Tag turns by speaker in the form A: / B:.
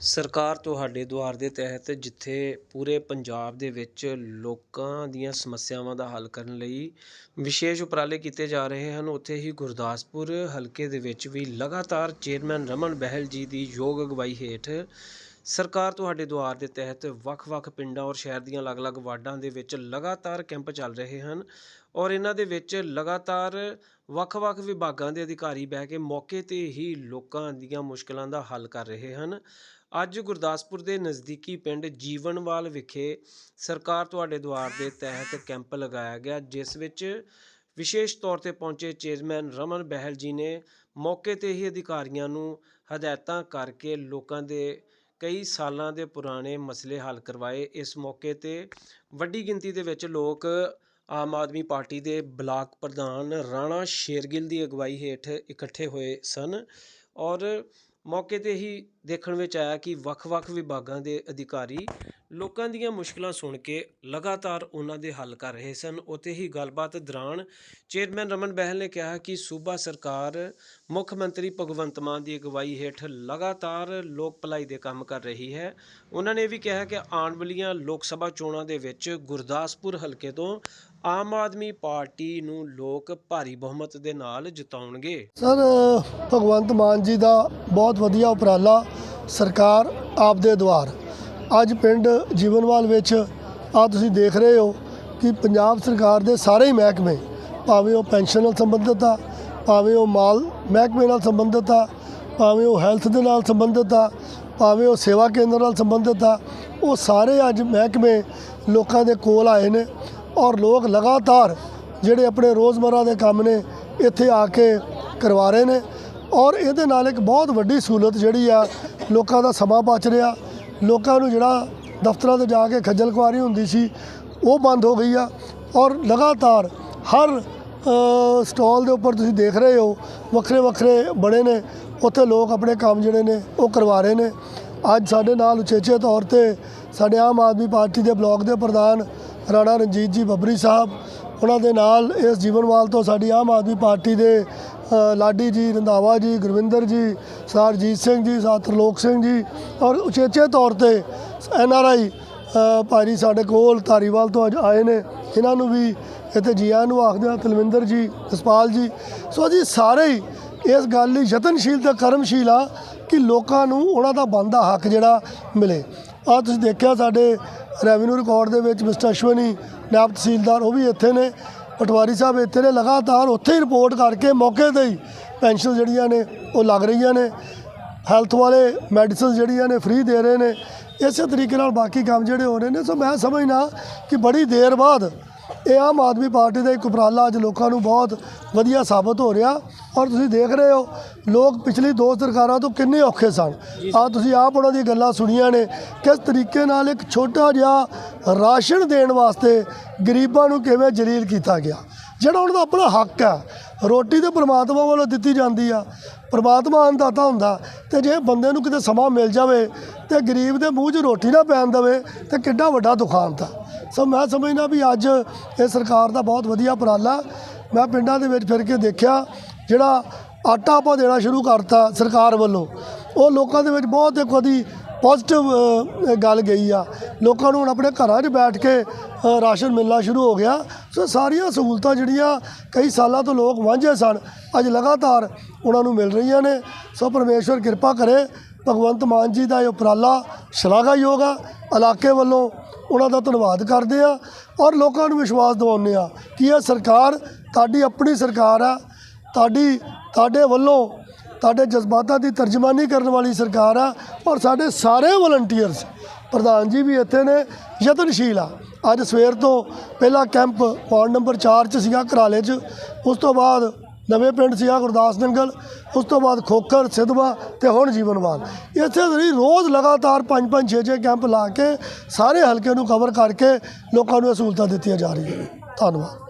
A: ਸਰਕਾਰ ਤੁਹਾਡੇ ਦੁਆਰ ਦੇ ਤਹਿਤ ਜਿੱਥੇ ਪੂਰੇ ਪੰਜਾਬ ਦੇ ਵਿੱਚ ਲੋਕਾਂ ਦੀਆਂ ਸਮੱਸਿਆਵਾਂ ਦਾ ਹੱਲ ਕਰਨ ਲਈ ਵਿਸ਼ੇਸ਼ ਉਪਰਾਲੇ ਕੀਤੇ ਜਾ ਰਹੇ ਹਨ, ਉੱਥੇ ਹੀ ਗੁਰਦਾਸਪੁਰ ਹਲਕੇ ਦੇ ਵਿੱਚ ਵੀ ਲਗਾਤਾਰ ਚੇਅਰਮੈਨ ਰਮਨ ਬਹਿਲ ਜੀ ਦੀ ਯੋਗ ਅਗਵਾਈ ਹੇਠ ਸਰਕਾਰ ਤੁਹਾਡੇ ਦੁਆਰ ਦੇ ਤਹਿਤ ਵੱਖ-ਵੱਖ ਪਿੰਡਾਂ ਔਰ ਸ਼ਹਿਰ ਦੀਆਂ ਅਲੱਗ-ਅਲੱਗ ਵਾਰਡਾਂ ਦੇ ਵਿੱਚ ਲਗਾਤਾਰ ਕੈਂਪ ਚੱਲ ਰਹੇ ਹਨ ਔਰ ਇਹਨਾਂ ਦੇ ਵਿੱਚ ਲਗਾਤਾਰ ਵੱਖ-ਵੱਖ ਵਿਭਾਗਾਂ ਦੇ ਅਧਿਕਾਰੀ ਬਹਿ ਕੇ ਮੌਕੇ ਤੇ ਹੀ ਲੋਕਾਂ ਦੀਆਂ ਮੁਸ਼ਕਲਾਂ ਦਾ ਹੱਲ ਕਰ ਰਹੇ ਹਨ। ਅੱਜ ਗੁਰਦਾਸਪੁਰ ਦੇ ਨਜ਼ਦੀਕੀ ਪਿੰਡ ਜੀਵਨਵਾਲ ਵਿਖੇ ਸਰਕਾਰ ਤੁਹਾਡੇ ਦੁਆਰ ਦੇ ਤਹਿਤ ਕੈਂਪ ਲਗਾਇਆ ਗਿਆ, ਜਿਸ ਵਿੱਚ ਵਿਸ਼ੇਸ਼ ਤੌਰ ਤੇ ਪਹੁੰਚੇ ਚੇਅਰਮੈਨ ਰਮਨ ਬਹਿਲ ਜੀ ਨੇ ਮੌਕੇ ਤੇ ਹੀ ਅਧਿਕਾਰੀਆਂ ਨੂੰ ਹਦਾਇਤਾਂ ਕਰਕੇ ਲੋਕਾਂ ਦੇ ਕਈ ਸਾਲਾਂ ਦੇ ਪੁਰਾਣੇ ਮਸਲੇ ਹੱਲ ਕਰਵਾਏ। ਇਸ ਮੌਕੇ ਤੇ ਵੱਡੀ ਗਿਣਤੀ ਦੇ ਵਿੱਚ ਲੋਕ ਆਮ ਆਦਮੀ ਪਾਰਟੀ ਦੇ ਬਲਾਕ ਪ੍ਰਧਾਨ ਰਾਣਾ ਸ਼ੇਰਗਿੱਲ ਦੀ ਅਗਵਾਈ ਹੇਠ ਇਕੱਠੇ ਹੋਏ ਸਨ ਔਰ ਮੌਕੇ ਤੇ ਹੀ ਦੇਖਣ ਵਿੱਚ ਆਇਆ ਕਿ ਵੱਖ-ਵੱਖ ਵਿਭਾਗਾਂ ਦੇ ਅਧਿਕਾਰੀ ਲੋਕਾਂ ਦੀਆਂ ਮੁਸ਼ਕਲਾਂ ਸੁਣ ਕੇ ਲਗਾਤਾਰ ਉਹਨਾਂ ਦੇ ਹੱਲ ਕਰ ਰਹੇ ਸਨ। ਉੱਥੇ ਹੀ ਗੱਲਬਾਤ ਦੌਰਾਨ ਚੇਅਰਮੈਨ ਰਮਨ ਬਹਿਲ ਨੇ ਕਿਹਾ ਕਿ ਸੂਬਾ ਸਰਕਾਰ, ਮੁੱਖ ਮੰਤਰੀ ਭਗਵੰਤ ਮਾਨ ਦੀ ਅਗਵਾਈ ਹੇਠ ਲਗਾਤਾਰ ਲੋਕ ਭਲਾਈ ਦੇ ਕੰਮ ਕਰ ਰਹੀ ਹੈ। ਉਹਨਾਂ ਨੇ ਇਹ ਵੀ ਕਿਹਾ ਕਿ ਆਉਣ ਵਾਲੀਆਂ ਲੋਕ ਸਭਾ ਚੋਣਾਂ ਦੇ ਵਿੱਚ ਗੁਰਦਾਸਪੁਰ ਹਲਕੇ ਤੋਂ ਆਮ ਆਦਮੀ ਪਾਰਟੀ ਨੂੰ ਲੋਕ ਭਾਰੀ ਬਹੁਮਤ ਦੇ ਨਾਲ ਜਿਤਾਉਣਗੇ।
B: ਸਰ, ਭਗਵੰਤ ਮਾਨ ਜੀ ਦਾ ਬਹੁਤ ਵਧੀਆ ਉਪਰਾਲਾ ਸਰਕਾਰ ਆਪ ਦੇ ਦੁਆਰ ਅੱਜ ਪਿੰਡ ਜੀਵਨਵਾਲ ਵਿੱਚ ਆ ਤੁਸੀਂ ਦੇਖ ਰਹੇ ਹੋ ਕਿ ਪੰਜਾਬ ਸਰਕਾਰ ਦੇ ਸਾਰੇ ਹੀ ਮਹਿਕਮੇ, ਭਾਵੇਂ ਉਹ ਪੈਨਸ਼ਨ ਨਾਲ ਸੰਬੰਧਿਤ ਆ, ਭਾਵੇਂ ਉਹ ਮਾਲ ਮਹਿਕਮੇ ਨਾਲ ਸੰਬੰਧਿਤ ਆ, ਭਾਵੇਂ ਉਹ ਹੈਲਥ ਦੇ ਨਾਲ ਸੰਬੰਧਿਤ ਆ, ਭਾਵੇਂ ਉਹ ਸੇਵਾ ਕੇਂਦਰ ਨਾਲ ਸੰਬੰਧਿਤ ਆ, ਉਹ ਸਾਰੇ ਅੱਜ ਮਹਿਕਮੇ ਲੋਕਾਂ ਦੇ ਕੋਲ ਆਏ ਨੇ ਔਰ ਲੋਕ ਲਗਾਤਾਰ ਜਿਹੜੇ ਆਪਣੇ ਰੋਜ਼ਮਰਰਾ ਦੇ ਕੰਮ ਨੇ ਇੱਥੇ ਆ ਕੇ ਕਰਵਾ ਰਹੇ ਨੇ ਔਰ ਇਹਦੇ ਨਾਲ ਇੱਕ ਬਹੁਤ ਵੱਡੀ ਸਹੂਲਤ ਜਿਹੜੀ ਆ, ਲੋਕਾਂ ਦਾ ਸਮਾਂ ਬਚ ਰਿਹਾ ਲੋਕਾਂ ਨੂੰ ਜਿਹੜਾ ਦਫ਼ਤਰਾਂ ਤੇ ਜਾ ਕੇ ਖੱਜਲ ਖੁਆਰੀ ਹੁੰਦੀ ਸੀ ਉਹ ਬੰਦ ਹੋ ਗਈ ਆ। ਔਰ ਲਗਾਤਾਰ ਹਰ ਅ, ਸਟਾਲ ਦੇ ਉੱਪਰ ਤੁਸੀਂ ਦੇਖ ਰਹੇ ਹੋ ਵੱਖਰੇ ਵੱਖਰੇ ਬੜੇ ਨੇ। ਉੱਥੇ ਲੋਕ ਆਪਣੇ ਕੰਮ ਜਿਹੜੇ ਨੇ ਉਹ ਕਰਵਾ ਰਹੇ ਨੇ। ਅੱਜ ਸਾਡੇ ਨਾਲ ਉਚੇਚੇ ਤੌਰ ਤੇ ਸਾਡੇ ਆਮ ਆਦਮੀ ਪਾਰਟੀ ਦੇ ਬਲਾਕ ਦੇ ਪ੍ਰਧਾਨ ਰਾਣਾ ਰਣਜੀਤ ਜੀ ਬੱਬਰੀ ਸਾਹਿਬ ਉਹਨਾਂ ਦੇ ਨਾਲ ਇਸ ਜੀਵਨਵਾਲ ਤੋਂ ਸਾਡੀ ਆਮ ਆਦਮੀ ਪਾਰਟੀ ਦੇ ਲਾਡੀ ਜੀ, ਰੰਧਾਵਾ ਜੀ, ਗੁਰਵਿੰਦਰ ਜੀ, ਸਰਜੀਤ ਸਿੰਘ ਜੀ ਸਾਤਰਲੋਕ ਸਿੰਘ ਜੀ ਔਰ ਉਚੇਚੇ ਤੌਰ ਤੇ ਐਨ ਆਰ ਆਈ ਭਾਜੀ ਸਾਡੇ ਕੋਲ ਧਾਰੀਵਾਲ ਤੋਂ ਅੱਜ ਆਏ ਨੇ। ਇਹਨਾਂ ਨੂੰ ਵੀ ਇੱਥੇ ਜੀਆਂ ਨੂੰ ਆਖਦੇ ਹਾਂ, ਤਲਵਿੰਦਰ ਜੀ, ਜਸਪਾਲ ਜੀ। ਸੋ ਜੀ ਸਾਰੇ ਹੀ ਇਸ ਗੱਲ ਲਈ ਯਤਨਸ਼ੀਲ ਤੇ ਕਰਮਸ਼ੀਲ ਆ ਕਿ ਲੋਕਾਂ ਨੂੰ ਉਹਨਾਂ ਦਾ ਬਣਦਾ ਹੱਕ ਜਿਹੜਾ ਮਿਲੇ। ਆ ਤੁਸੀਂ ਦੇਖਿਆ ਸਾਡੇ ਰੈਵਨਿਊ ਰਿਕਾਰਡ ਦੇ ਵਿੱਚ ਮਿਸਟਰ ਅਸ਼ਵਨੀ, ਨਾਇਬ ਤਹਿਸੀਲਦਾਰ ਉਹ ਵੀ ਇੱਥੇ ਨੇ। ਪਟਵਾਰੀ ਸਾਹਿਬ ਇੱਥੇ ਨੇ, ਲਗਾਤਾਰ ਉੱਥੇ ਹੀ ਰਿਪੋਰਟ ਕਰਕੇ ਮੌਕੇ ਤੇ ਹੀ ਪੈਨਸ਼ਨ ਜਿਹੜੀਆਂ ਨੇ, ਉਹ ਲੱਗ ਰਹੀਆਂ ਨੇ। ਹੈਲਥ ਵਾਲੇ ਮੈਡੀਸਿਨ ਜਿਹੜੀਆਂ ਨੇ, ਫ੍ਰੀ ਦੇ ਰਹੇ ਨੇ। ਇਸੇ ਤਰੀਕੇ ਨਾਲ ਬਾਕੀ ਕੰਮ ਜਿਹੜੇ ਹੋ ਰਹੇ ਨੇ, ਸੋ ਮੈਂ ਸਮਝਣਾ ਕਿ ਬੜੀ ਦੇਰ ਬਾਅਦ ਇਹ ਆਮ ਆਦਮੀ ਪਾਰਟੀ ਦਾ ਇੱਕ ਉਪਰਾਲਾ ਅੱਜ ਲੋਕਾਂ ਨੂੰ ਬਹੁਤ ਵਧੀਆ ਸਾਬਤ ਹੋ ਰਿਹਾ। ਔਰ ਤੁਸੀਂ ਦੇਖ ਰਹੇ ਹੋ, ਲੋਕ ਪਿਛਲੀ ਦੋ ਸਰਕਾਰਾਂ ਤੋਂ ਕਿੰਨੇ ਔਖੇ ਸਨ। ਆ ਤੁਸੀਂ ਆਪ ਉਹਨਾਂ ਦੀਆਂ ਗੱਲਾਂ ਸੁਣੀਆਂ ਨੇ, ਕਿਸ ਤਰੀਕੇ ਨਾਲ ਇੱਕ ਛੋਟਾ ਜਿਹਾ ਰਾਸ਼ਨ ਦੇਣ ਵਾਸਤੇ ਗਰੀਬਾਂ ਨੂੰ ਕਿਵੇਂ ਜਲੀਲ ਕੀਤਾ ਗਿਆ। ਜਿਹੜਾ ਉਹਨਾਂ ਦਾ ਆਪਣਾ ਹੱਕ ਹੈ, ਰੋਟੀ ਤੇ ਪ੍ਰਮਾਤਮਾ ਵੱਲੋਂ ਦਿੱਤੀ ਜਾਂਦੀ ਆ। ਪ੍ਰਮਾਤਮਾ ਅੰਦਾਤਾ ਹੁੰਦਾ, ਤੇ ਜੇ ਬੰਦੇ ਨੂੰ ਕਿਤੇ ਸਮਾਂ ਮਿਲ ਜਾਵੇ, ਤੇ ਗਰੀਬ ਦੇ ਮੂੰਹ 'ਚ ਰੋਟੀ ਨਾ ਪੈਣ ਦੇਵੇ, ਤੇ ਕਿੱਡਾ ਵੱਡਾ ਦੁਖਾਂਤ ਤਾਂ ਸੋ ਮੈਂ ਸਮਝਦਾ ਵੀ ਅੱਜ ਇਹ ਸਰਕਾਰ ਦਾ ਬਹੁਤ ਵਧੀਆ ਉਪਰਾਲਾ, ਮੈਂ ਪਿੰਡਾਂ ਦੇ ਵਿੱਚ ਫਿਰ ਕੇ ਦੇਖਿਆ ਜਿਹੜਾ ਆਟਾ ਆਪਾਂ ਦੇਣਾ ਸ਼ੁਰੂ ਕਰਤਾ ਸਰਕਾਰ ਵੱਲੋਂ, ਉਹ ਲੋਕਾਂ ਦੇ ਵਿੱਚ ਬਹੁਤ ਇੱਕ ਉਹਦੀ ਪੋਜ਼ਿਟਿਵ ਗੱਲ ਗਈ ਆ। ਲੋਕਾਂ ਨੂੰ ਹੁਣ ਆਪਣੇ ਘਰਾਂ 'ਚ ਬੈਠ ਕੇ ਰਾਸ਼ਨ ਮਿਲਣਾ ਸ਼ੁਰੂ ਹੋ ਗਿਆ। ਸੋ ਸਾਰੀਆਂ ਸਹੂਲਤਾਂ ਜਿਹੜੀਆਂ ਕਈ ਸਾਲਾਂ ਤੋਂ ਲੋਕ ਵਾਂਝੇ ਸਨ, ਅੱਜ ਲਗਾਤਾਰ ਉਹਨਾਂ ਨੂੰ ਮਿਲ ਰਹੀਆਂ ਨੇ। ਸੋ ਪਰਮੇਸ਼ਵਰ ਕਿਰਪਾ ਕਰੇ, ਭਗਵੰਤ ਮਾਨ ਜੀ ਦਾ ਇਹ ਉਪਰਾਲਾ ਸ਼ਲਾਘਾਯੋਗ ਆ। ਇਲਾਕੇ ਵੱਲੋਂ ਉਹਨਾਂ ਦਾ ਧੰਨਵਾਦ ਕਰਦੇ ਆ ਔਰ ਲੋਕਾਂ ਨੂੰ ਵਿਸ਼ਵਾਸ ਦਿਵਾਉਂਦੇ ਆ ਕਿ ਇਹ ਸਰਕਾਰ ਤੁਹਾਡੀ ਆਪਣੀ ਸਰਕਾਰ ਆ। ਤੁਹਾਡੀ, ਤੁਹਾਡੇ ਵੱਲੋਂ ਤੁਹਾਡੇ ਜਜ਼ਬਾਤਾਂ ਦੀ ਤਰਜਮਾਨੀ ਕਰਨ ਵਾਲੀ ਸਰਕਾਰ ਆ ਔਰ ਸਾਡੇ ਸਾਰੇ ਵਲੰਟੀਅਰਸ ਪ੍ਰਧਾਨ ਜੀ ਵੀ ਇੱਥੇ ਨੇ, ਯਤਨਸ਼ੀਲ ਆ। ਅੱਜ ਸਵੇਰ ਤੋਂ ਪਹਿਲਾ ਕੈਂਪ ਵਾਰਡ ਨੰਬਰ 4 ਚ ਸੀਗਾ ਕਰਾਲੇ 'ਚ। ਉਸ ਤੋਂ ਬਾਅਦ ਨਵੇਂ ਪਿੰਡ ਸੀਗਾ, ਗੁਰਦਾਸ ਨੰਗਲ। ਉਸ ਤੋਂ ਬਾਅਦ ਖੋਖਰ, ਸਿਧਵਾ ਤੇ ਹੁਣ ਜੀਵਨਵਾਲ। ਇੱਥੇ ਜਿਹੜੀ ਰੋਜ਼ ਲਗਾਤਾਰ 5 5 6 6 ਕੈਂਪ ਲਾ ਕੇ ਸਾਰੇ ਹਲਕੇ ਨੂੰ ਕਵਰ ਕਰਕੇ ਲੋਕਾਂ ਨੂੰ ਇਹ ਸਹੂਲਤਾਂ ਦਿੱਤੀਆਂ ਜਾ ਰਹੀਆਂ ਨੇ। ਧੰਨਵਾਦ।